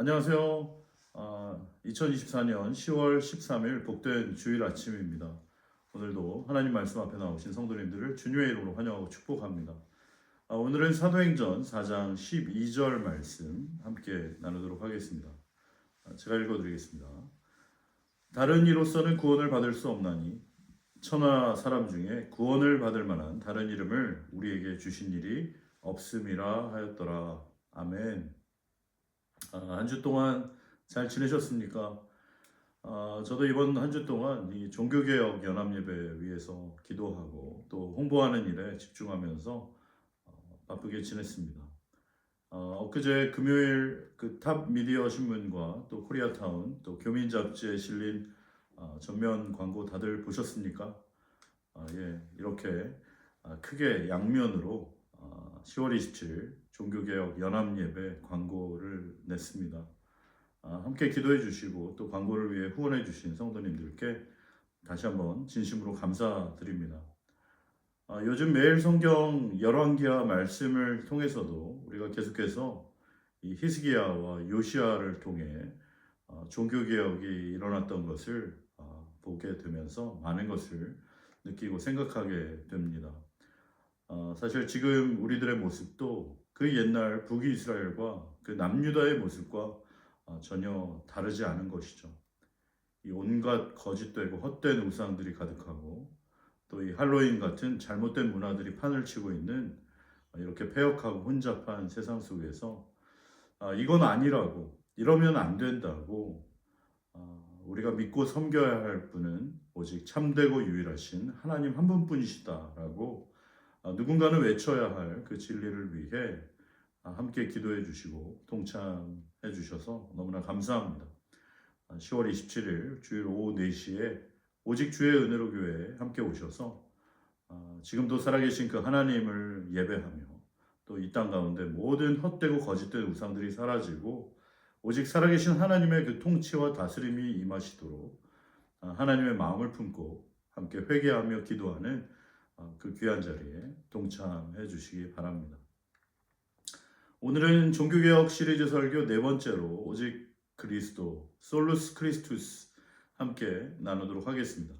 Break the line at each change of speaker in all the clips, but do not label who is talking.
안녕하세요. 아, 2024년 10월 13일 복된 주일 아침입니다. 오늘도 하나님 말씀 앞에 나오신 성도님들을 주님의 이름으로 환영하고 축복합니다. 아, 오늘은 사도행전 4장 12절 말씀 함께 나누도록 하겠습니다. 아, 제가 읽어드리겠습니다. 다른 이로서는 구원을 받을 수 없나니 천하 사람 중에 구원을 받을 만한 다른 이름을 우리에게 주신 일이 없음이라 하였더라. 아멘. 아, 한주 동안 잘 지내셨습니까? 아, 저도 이번 한 주 동안 이 종교개혁 연합예배 위해서 기도하고 또 홍보하는 일에 집중하면서 어, 바쁘게 지냈습니다. 어, 엊그제 금요일 그 탑 미디어 신문과 또 코리아타운 또 교민 잡지에 실린 어, 전면 광고 다들 보셨습니까? 아, 예, 이렇게 아, 크게 양면으로 아, 10월 27일 종교개혁 연합예배 광고를 냈습니다. 아, 함께 기도해 주시고 또 광고를 위해 후원해 주신 성도님들께 다시 한번 진심으로 감사드립니다. 아, 요즘 매일 성경 열왕기하 말씀을 통해서도 우리가 계속해서 이 히스기야와 요시아를 통해 아, 종교개혁이 일어났던 것을 아, 보게 되면서 많은 것을 느끼고 생각하게 됩니다. 어, 사실 지금 우리들의 모습도 그 옛날 북이스라엘과 그 남유다의 모습과 어, 전혀 다르지 않은 것이죠. 이 온갖 거짓되고 헛된 우상들이 가득하고 또 이 할로윈 같은 잘못된 문화들이 판을 치고 있는 어, 이렇게 폐역하고 혼잡한 세상 속에서 아, 이건 아니라고 이러면 안 된다고 어, 우리가 믿고 섬겨야 할 분은 오직 참되고 유일하신 하나님 한 분뿐이시다라고 아, 누군가는 외쳐야 할 그 진리를 위해 아, 함께 기도해 주시고 동참해 주셔서 너무나 감사합니다. 아, 10월 27일 주일 오후 4시에 오직 주의 은혜로 교회에 함께 오셔서 아, 지금도 살아계신 그 하나님을 예배하며 또 이 땅 가운데 모든 헛되고 거짓된 우상들이 사라지고 오직 살아계신 하나님의 그 통치와 다스림이 임하시도록 아, 하나님의 마음을 품고 함께 회개하며 기도하는 아, 그 귀한 자리에 동참해 주시기 바랍니다. 오늘은 종교개혁 시리즈 설교 네 번째로 오직 그리스도 솔루스 크리스투스 함께 나누도록 하겠습니다.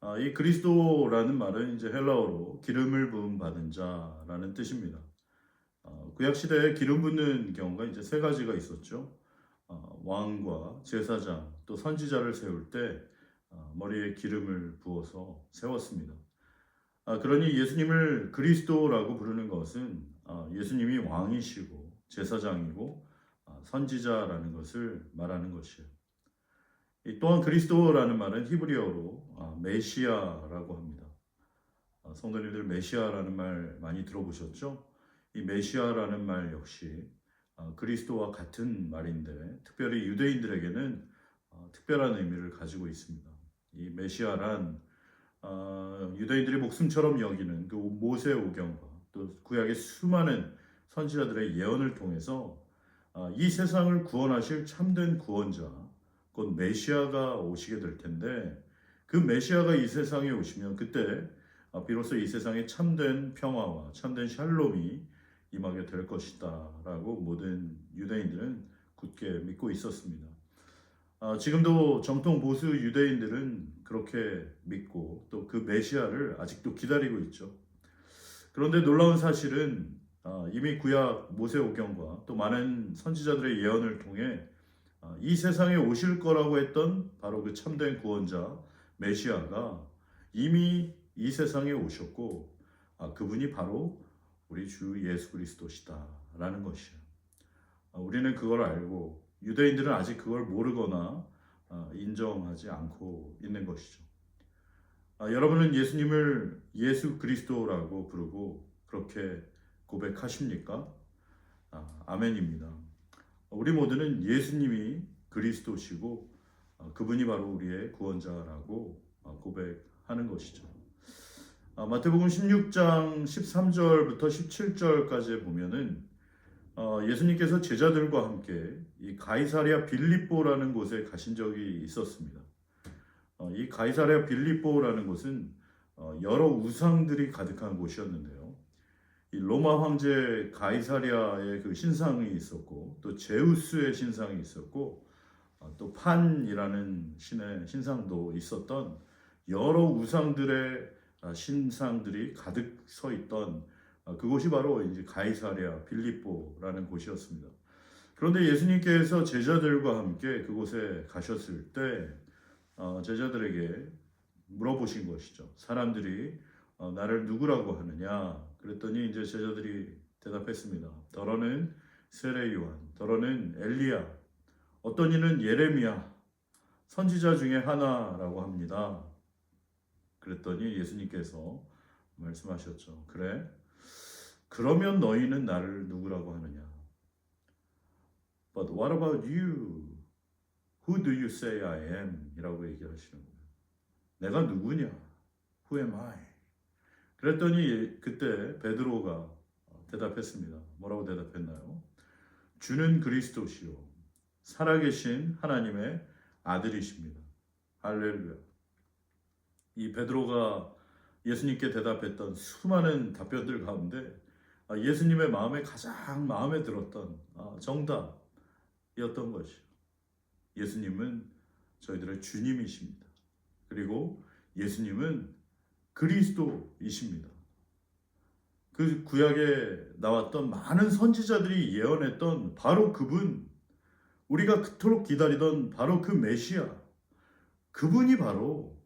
아, 이 그리스도라는 말은 이제 헬라어로 기름을 부음 받은 자라는 뜻입니다. 어, 구약 시대에 기름 붓는 경우가 이제 세 가지가 있었죠. 어, 왕과 제사장 또 선지자를 세울 때 어, 머리에 기름을 부어서 세웠습니다. 아, 그러니 예수님을 그리스도라고 부르는 것은 아, 예수님이 왕이시고 제사장이고 아, 선지자라는 것을 말하는 것이에요. 이 또한 그리스도라는 말은 히브리어로 아, 메시아라고 합니다. 아, 성도님들 메시아라는 말 많이 들어보셨죠? 이 메시아라는 말 역시 아, 그리스도와 같은 말인데 특별히 유대인들에게는 아, 특별한 의미를 가지고 있습니다. 이 메시아란 아, 유대인들이 목숨처럼 여기는 그 모세 오경과 또 구약의 수많은 선지자들의 예언을 통해서 아, 이 세상을 구원하실 참된 구원자 곧 메시아가 오시게 될 텐데 그 메시아가 이 세상에 오시면 그때 아, 비로소 이 세상에 참된 평화와 참된 샬롬이 임하게 될 것이다라고 모든 유대인들은 굳게 믿고 있었습니다. 아, 지금도 정통 보수 유대인들은 그렇게 믿고 또 그 메시아를 아직도 기다리고 있죠. 그런데 놀라운 사실은 아, 이미 구약 모세오경과 또 많은 선지자들의 예언을 통해 아, 이 세상에 오실 거라고 했던 바로 그 참된 구원자 메시아가 이미 이 세상에 오셨고 아, 그분이 바로 우리 주 예수 그리스도시다라는 것이에요. 아, 우리는 그걸 알고 유대인들은 아직 그걸 모르거나 아, 인정하지 않고 있는 것이죠. 아, 여러분은 예수님을 예수 그리스도라고 부르고 그렇게 고백하십니까? 아, 아멘입니다. 우리 모두는 예수님이 그리스도시고 아, 그분이 바로 우리의 구원자라고 아, 고백하는 것이죠. 아, 마태복음 16장 13절부터 17절까지 보면은 어, 예수님께서 제자들과 함께 이 가이사랴 빌립보라는 곳에 가신 적이 있었습니다. 어, 이 가이사랴 빌립보라는 곳은 어, 여러 우상들이 가득한 곳이었는데요. 이 로마 황제 가이사리아의 그 신상이 있었고 또 제우스의 신상이 있었고 아, 또 판이라는 신의 신상도 있었던 여러 우상들의 아, 신상들이 가득 서 있던 아, 그곳이 바로 이제 가이사리아 빌립보라는 곳이었습니다. 그런데 예수님께서 제자들과 함께 그곳에 가셨을 때 어, 제자들에게 물어보신 것이죠. 사람들이 어, 나를 누구라고 하느냐? 그랬더니 이제 제자들이 대답했습니다. 더러는 세례 요한, 더러는 엘리야, 어떤 이는 예레미야, 선지자 중에 하나라고 합니다. 그랬더니 예수님께서 말씀하셨죠. 그래? 그러면 너희는 나를 누구라고 하느냐? But what about you? Who do you say I am? 이라고 얘기하시는 거예요. 내가 누구냐? Who am I? 그랬더니 그때 베드로가 대답했습니다. 뭐라고 대답했나요? 주는 그리스도시요. 살아계신 하나님의 아들이십니다. 할렐루야. 이 베드로가 예수님께 대답했던 수많은 답변들 가운데 아, 예수님의 마음에 가장 마음에 들었던 아, 정답이었던 것이요. 예수님은 저희들의 주님이십니다. 그리고 예수님은 그리스도이십니다. 그 구약에 나왔던 많은 선지자들이 예언했던 바로 그분, 우리가 그토록 기다리던 바로 그 메시아, 그분이 바로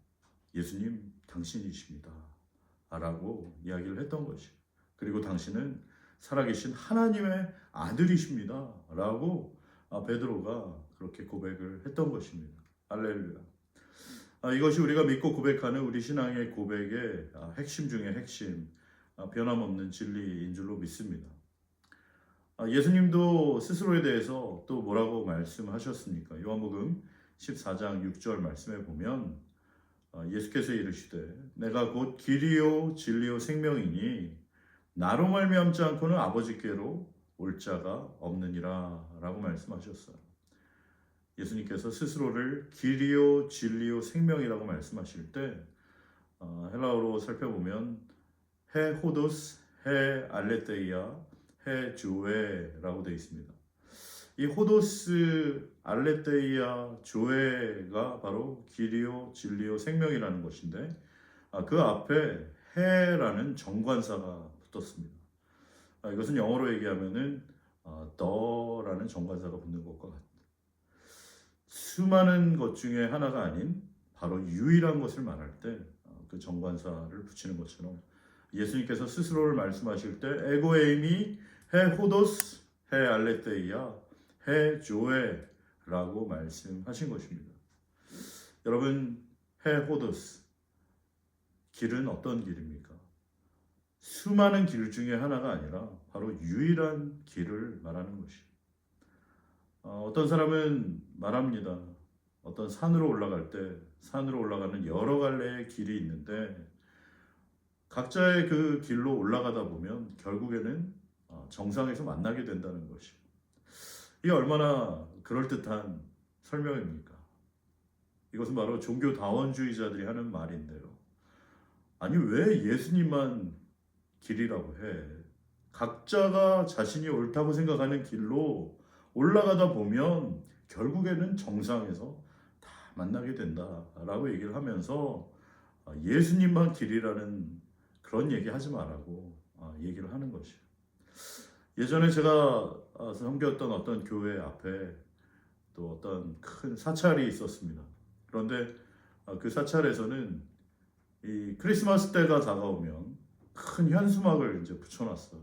예수님 당신이십니다. 라고 이야기를 했던 것이. 그리고 당신은 살아계신 하나님의 아들이십니다. 라고 아, 베드로가 그렇게 고백을 했던 것입니다. 할렐루야. 아, 이것이 우리가 믿고 고백하는 우리 신앙의 고백의 아, 핵심 중의 핵심, 아, 변함없는 진리인 줄로 믿습니다. 아, 예수님도 스스로에 대해서 또 뭐라고 말씀하셨습니까? 요한복음 14장 6절 말씀에 보면 아, 예수께서 이르시되 내가 곧 길이요 진리요 생명이니 나로 말미암지 않고는 아버지께로 올 자가 없느니라 라고 말씀하셨어요. 예수님께서 스스로를 길이요 진리요 생명이라고 말씀하실 때 어, 헬라어로 살펴보면 해 호도스, 해 알레테이아, 해 조에라고 되어 있습니다. 이 호도스, 알레테이아, 조에가 바로 길이요 진리요 생명이라는 것인데 아, 그 앞에 해라는 정관사가 붙었습니다. 아, 이것은 영어로 얘기하면은 어, 더라는 정관사가 붙는 것과 같습니다. 수많은 것 중에 하나가 아닌 바로 유일한 것을 말할 때 그 정관사를 붙이는 것처럼 예수님께서 스스로를 말씀하실 때 에고 에이미 해 호도스 해 알레테이아 해 조에라고 말씀하신 것입니다. 여러분 해 호도스 길은 어떤 길입니까? 수많은 길 중에 하나가 아니라 바로 유일한 길을 말하는 것이. 어, 어떤 사람은 말합니다. 어떤 산으로 올라갈 때 산으로 올라가는 여러 갈래의 길이 있는데 각자의 그 길로 올라가다 보면 결국에는 어, 정상에서 만나게 된다는 것이. 이게 얼마나 그럴듯한 설명입니까? 이것은 바로 종교 다원주의자들이 하는 말인데요. 아니 왜 예수님만 길이라고 해? 각자가 자신이 옳다고 생각하는 길로 올라가다 보면 결국에는 정상에서 다 만나게 된다라고 얘기를 하면서 아, 예수님만 길이라는 그런 얘기 하지 말라고 아, 얘기를 하는 것이에요. 예전에 제가 아, 섬겼던 어떤 교회 앞에 또 어떤 큰 사찰이 있었습니다. 그런데 그 사찰에서는 이 크리스마스 때가 다가오면 큰 현수막을 이제 붙여놨어.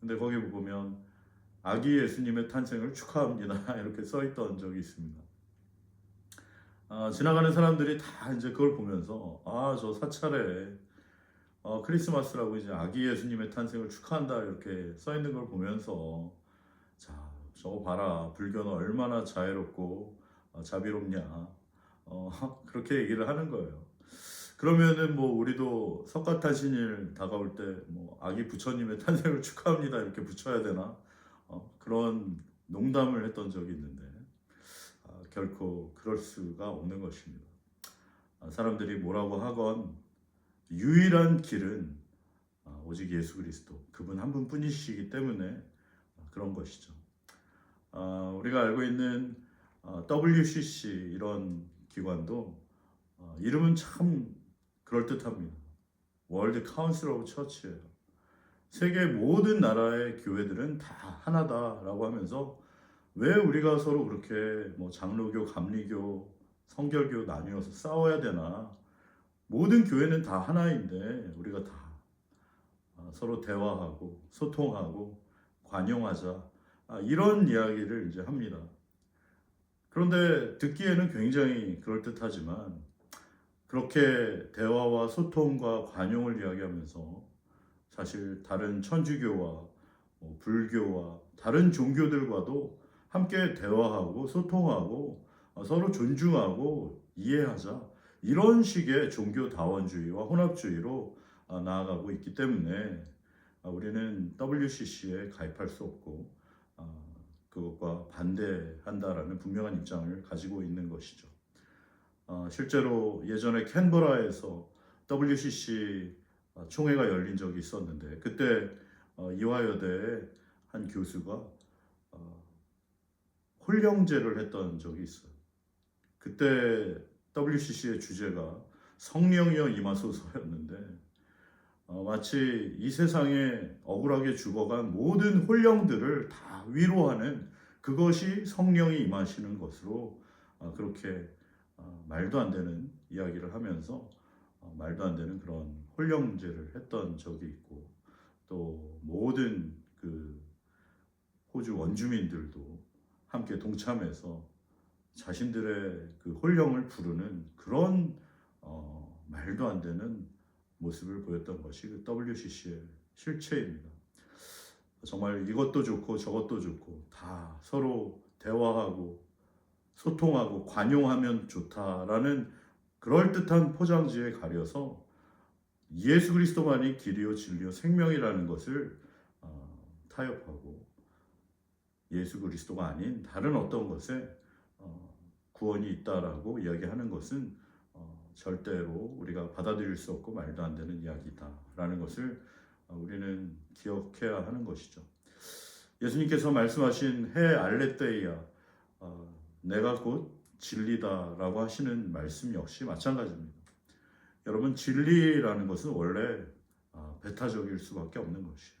근데 거기 보면 아기 예수님의 탄생을 축하합니다 이렇게 써있던 적이 있습니다. 아, 지나가는 사람들이 다 이제 그걸 보면서 아 저 사찰에 어, 크리스마스라고 이제 아기 예수님의 탄생을 축하한다 이렇게 써 있는 걸 보면서 자 저거 봐라 불교는 얼마나 자애롭고 어, 자비롭냐 어, 그렇게 얘기를 하는 거예요. 그러면은 뭐 우리도 석가탄신일 다가올 때 뭐 아기 부처님의 탄생을 축하합니다 이렇게 붙여야 되나 어, 그런 농담을 했던 적이 있는데 아, 결코 그럴 수가 없는 것입니다. 아, 사람들이 뭐라고 하건 유일한 길은 아, 오직 예수 그리스도 그분 한 분뿐이시기 때문에 그런 것이죠. 아, 우리가 알고 있는 아, WCC 이런 기관도 아, 이름은 참 그럴 듯합니다. 월드 카운슬 오브 처치예요. 세계 모든 나라의 교회들은 다 하나다라고 하면서 왜 우리가 서로 그렇게 뭐 장로교, 감리교, 성결교 나뉘어서 싸워야 되나? 모든 교회는 다 하나인데 우리가 다 아, 서로 대화하고 소통하고 관용하자 아, 이런 이야기를 이제 합니다. 그런데 듣기에는 굉장히 그럴 듯하지만 그렇게 대화와 소통과 관용을 이야기하면서 사실 다른 천주교와 뭐 불교와 다른 종교들과도 함께 대화하고 소통하고 어, 서로 존중하고 이해하자 이런 식의 종교 다원주의와 혼합주의로 어, 나아가고 있기 때문에 어, 우리는 WCC에 가입할 수 없고 어, 그것과 반대한다라는 분명한 입장을 가지고 있는 것이죠. 어, 실제로 예전에 캔버라에서 WCC 어, 총회가 열린 적이 있었는데 그때 어, 이화여대의 한 교수가 어, 홀령제를 했던 적이 있어요. 그때 WCC의 주제가 성령이여 임하소서였는데 어, 마치 이 세상에 억울하게 죽어간 모든 홀령들을 다 위로하는 그것이 성령이 임하시는 것으로 어, 그렇게 어, 말도 안 되는 이야기를 하면서 어, 말도 안 되는 그런 홀령제를 했던 적이 있고 또 모든 그 호주 원주민들도 함께 동참해서 자신들의 그 홀령을 부르는 그런 어, 말도 안 되는 모습을 보였던 것이 그 WCC의 실체입니다. 정말 이것도 좋고 저것도 좋고 다 서로 대화하고 소통하고 관용하면 좋다라는 그럴듯한 포장지에 가려서 예수 그리스도만이 길이요 진리요 생명이라는 것을 어, 타협하고 예수 그리스도가 아닌 다른 어떤 것에 어, 구원이 있다라고 이야기하는 것은 어, 절대로 우리가 받아들일 수 없고 말도 안 되는 이야기다라는 것을 어, 우리는 기억해야 하는 것이죠. 예수님께서 말씀하신 해 알레테이야 어, 내가 곧 진리다라고 하시는 말씀 역시 마찬가지입니다. 여러분 진리라는 것은 원래 아, 배타적일 수밖에 없는 것이에요.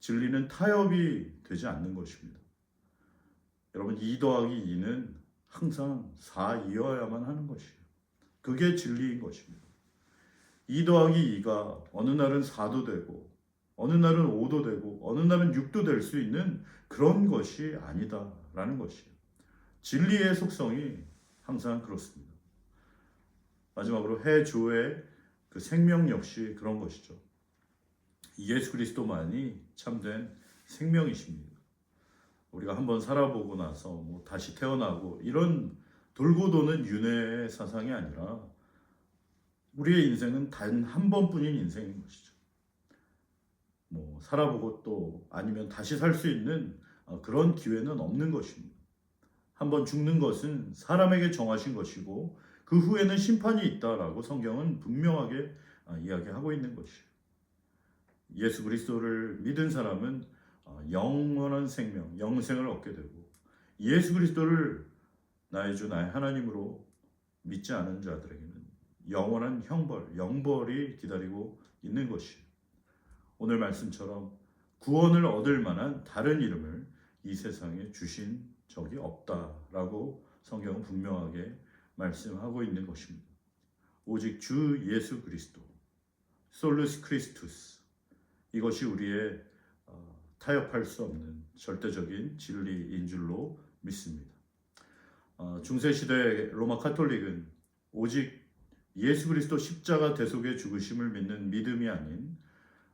진리는 타협이 되지 않는 것입니다. 여러분 2 더하기 2는 항상 4이어야만 하는 것이에요. 그게 진리인 것입니다. 2 더하기 2가 어느 날은 4도 되고 어느 날은 5도 되고 어느 날은 6도 될 수 있는 그런 것이 아니다라는 것이에요. 진리의 속성이 항상 그렇습니다. 마지막으로 해조의 그 생명 역시 그런 것이죠. 예수 그리스도만이 참된 생명이십니다. 우리가 한번 살아보고 나서 뭐 다시 태어나고 이런 돌고 도는 윤회의 사상이 아니라 우리의 인생은 단 한 번뿐인 인생인 것이죠. 뭐 살아보고 또 아니면 다시 살 수 있는 어, 그런 기회는 없는 것입니다. 한번 죽는 것은 사람에게 정하신 것이고 그 후에는 심판이 있다라고 성경은 분명하게 어, 이야기하고 있는 것이에요. 예수 그리스도를 믿은 사람은 어, 영원한 생명, 영생을 얻게 되고 예수 그리스도를 나의 주 나의 하나님으로 믿지 않은 자들에게는 영원한 형벌, 영벌이 기다리고 있는 것이에요. 오늘 말씀처럼 구원을 얻을 만한 다른 이름을 이 세상에 주신 적이 없다라고 성경은 분명하게 말씀하고 있는 것입니다. 오직 주 예수 그리스도, 솔루스 크리스투스 이것이 우리의 어, 타협할 수 없는 절대적인 진리인 줄로 믿습니다. 어, 중세 시대 로마 카톨릭은 오직 예수 그리스도 십자가 대속의 죽으심을 믿는 믿음이 아닌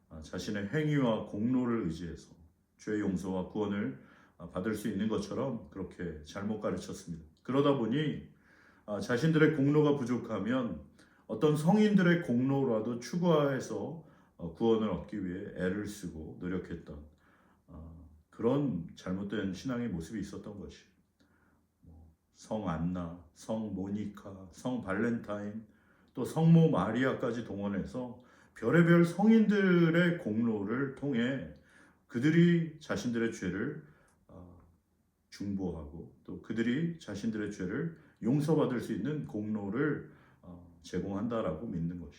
어, 자신의 행위와 공로를 의지해서 죄 용서와 구원을 어, 받을 수 있는 것처럼 그렇게 잘못 가르쳤습니다. 그러다 보니 어, 자신들의 공로가 부족하면 어떤 성인들의 공로라도 추구해서 어, 구원을 얻기 위해 애를 쓰고 노력했던 어, 그런 잘못된 신앙의 모습이 있었던 것이. 뭐, 성 안나, 성 모니카, 성 발렌타인, 또 성모 마리아까지 동원해서 별의별 성인들의 공로를 통해 그들이 자신들의 죄를 어, 중보하고 또 그들이 자신들의 죄를 용서받을 수 있는 공로를 어, 제공한다라고 믿는 것이.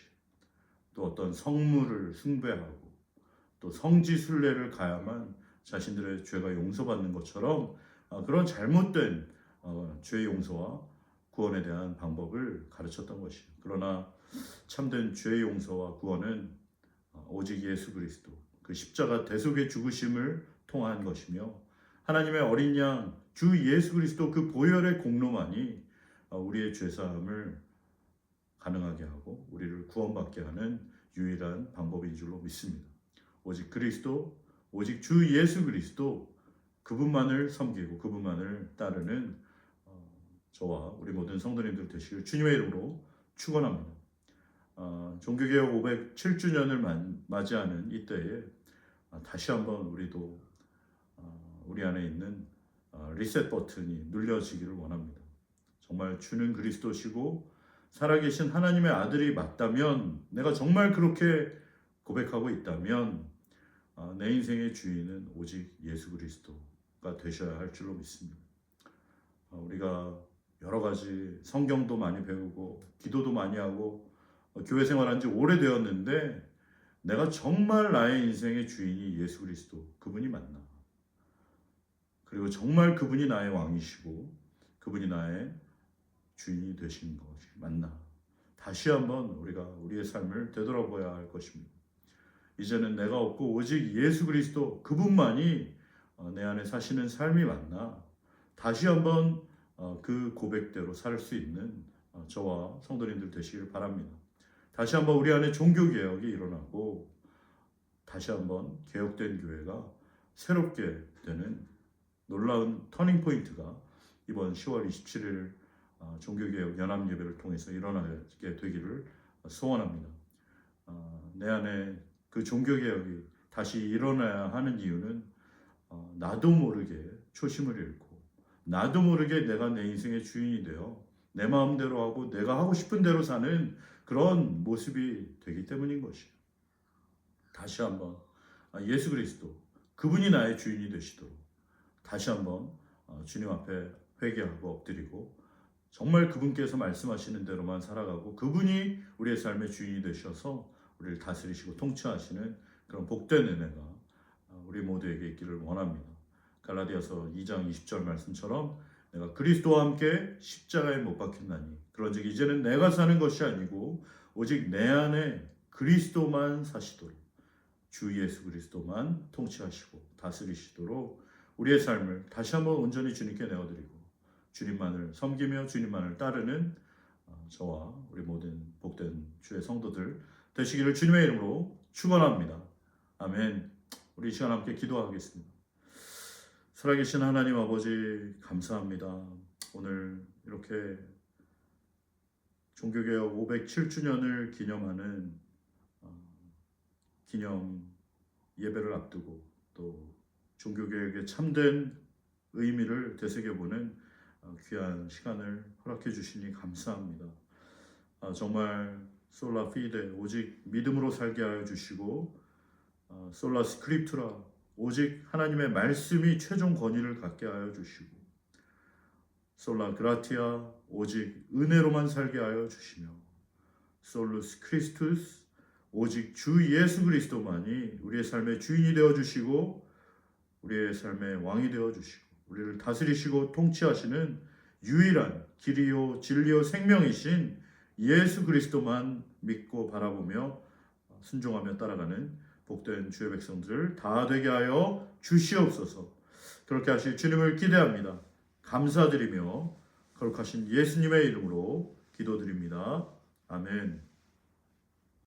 또 어떤 성물을 숭배하고 또 성지 순례를 가야만 자신들의 죄가 용서받는 것처럼 어, 그런 잘못된 어, 죄 용서와 구원에 대한 방법을 가르쳤던 것이에요. 그러나 참된 죄 용서와 구원은 어, 오직 예수 그리스도 그 십자가 대속의 죽으심을 통한 것이며 하나님의 어린 양 주 예수 그리스도 그 보혈의 공로만이 어, 우리의 죄 사함을 가능하게 하고 우리를 구원받게 하는 유일한 방법인 줄로 믿습니다. 오직 그리스도, 오직 주 예수 그리스도 그분만을 섬기고 그분만을 따르는 어, 저와 우리 모든 성도님들 되시길 주님의 이름으로 축원합니다. 어, 종교개혁 507주년을 맞이하는 이때에 어, 다시 한번 우리도 어, 우리 안에 있는 어, 리셋 버튼이 눌려지기를 원합니다. 정말 주는 그리스도시고 살아계신 하나님의 아들이 맞다면 내가 정말 그렇게 고백하고 있다면 어, 내 인생의 주인은 오직 예수 그리스도가 되셔야 할 줄로 믿습니다. 어, 우리가 여러 가지 성경도 많이 배우고 기도도 많이 하고 어, 교회 생활한 지 오래되었는데 내가 정말 나의 인생의 주인이 예수 그리스도 그분이 맞나? 그리고 정말 그분이 나의 왕이시고 그분이 나의 주인이 되신 것이 맞나? 다시 한번 우리가 우리의 삶을 되돌아봐야 할 것입니다. 이제는 내가 없고 오직 예수 그리스도 그분만이 어, 내 안에 사시는 삶이 맞나? 다시 한번 어, 그 고백대로 살 수 있는 어, 저와 성도님들 되시길 바랍니다. 다시 한번 우리 안에 종교 개혁이 일어나고 다시 한번 개혁된 교회가 새롭게 되는 놀라운 터닝 포인트가 이번 10월 27일 어, 종교개혁 연합 예배를 통해서 일어나게 되기를 소원합니다. 어, 내 안에 그 종교개혁이 다시 일어나야 하는 이유는 어, 나도 모르게 초심을 잃고 나도 모르게 내가 내 인생의 주인이 되어 내 마음대로 하고 내가 하고 싶은 대로 사는 그런 모습이 되기 때문인 것이에요. 다시 한번 아, 예수 그리스도 그분이 나의 주인이 되시도록 다시 한번 주님 앞에 회개하고 엎드리고 정말 그분께서 말씀하시는 대로만 살아가고 그분이 우리의 삶의 주인이 되셔서 우리를 다스리시고 통치하시는 그런 복된 은혜가 우리 모두에게 있기를 원합니다. 갈라디아서 2장 20절 말씀처럼 내가 그리스도와 함께 십자가에 못 박혔나니 그런즉 이제는 내가 사는 것이 아니고 오직 내 안에 그리스도만 사시도록 주 예수 그리스도만 통치하시고 다스리시도록 우리의 삶을 다시 한번 온전히 주님께 내어드리고 주님만을 섬기며 주님만을 따르는 어, 저와 우리 모든 복된 주의 성도들 되시기를 주님의 이름으로 축원합니다. 아멘. 우리 이 시간 함께 기도하겠습니다. 살아계신 하나님 아버지 감사합니다. 오늘 이렇게 종교개혁 507주년을 기념하는 어, 기념 예배를 앞두고 또 종교개혁의 참된 의미를 되새겨보는 어, 귀한 시간을 허락해 주시니 감사합니다. 아, 정말 솔라 피데 오직 믿음으로 살게 하여 주시고 어, 솔라 스크립투라 오직 하나님의 말씀이 최종 권위를 갖게 하여 주시고 솔라 그라티아 오직 은혜로만 살게 하여 주시며 솔루스 크리스투스 오직 주 예수 그리스도만이 우리의 삶의 주인이 되어 주시고 우리의 삶의 왕이 되어 주시고 우리를 다스리시고 통치하시는 유일한 길이요 진리요 생명이신 예수 그리스도만 믿고 바라보며 순종하며 따라가는 복된 주의 백성들 다 되게 하여 주시옵소서. 그렇게 하실 주님을 기대합니다. 감사드리며 거룩하신 예수님의 이름으로 기도드립니다. 아멘.